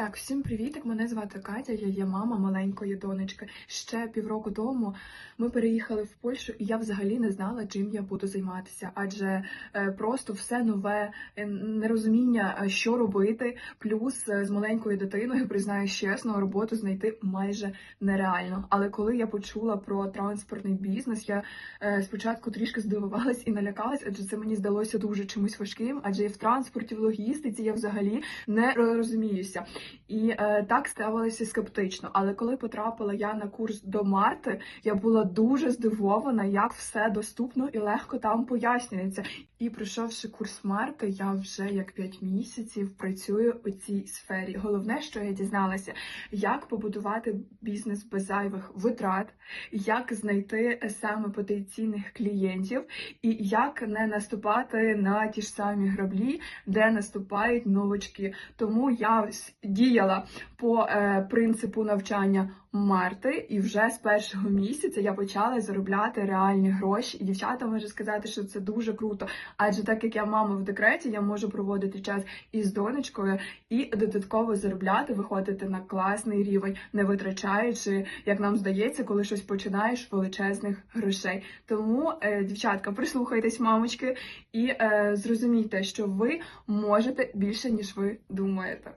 Так, всім привітик. Мене звати Катя. Я є мама маленької донечки. Ще півроку тому ми переїхали в Польщу, і я взагалі не знала, чим я буду займатися, адже е, просто все нове, е, нерозуміння, е, що робити. Плюс з маленькою дитиною, признаюсь чесно, роботу знайти майже нереально. Але коли я почула про транспортний бізнес, я спочатку трішки здивувалась і налякалась, адже це мені здалося дуже чимось важким, адже і в транспорті, в логістиці я взагалі не розуміюся. І е, так ставилося скептично. Але коли потрапила я на курс до Марти, я була дуже здивована, як все доступно і легко там пояснюється. І пройшовши курс Марти, я вже як 5 місяців працюю у цій сфері. Головне, що я дізналася, як побудувати бізнес без зайвих витрат, як знайти саме потенційних клієнтів, і як не наступати на ті ж самі граблі, де наступають новачки. Тому я діяла по е, принципу навчання Марти, і вже з першого місяця я почала заробляти реальні гроші. І дівчата можу сказати, що це дуже круто. Адже так як я мама в декреті, я можу проводити час із донечкою і додатково заробляти, виходити на класний рівень, не витрачаючи, як нам здається, коли щось починаєш величезних грошей. Тому, е, дівчатка, прислухайтесь, мамочки, і е, зрозумійте, що ви можете більше ніж ви думаєте.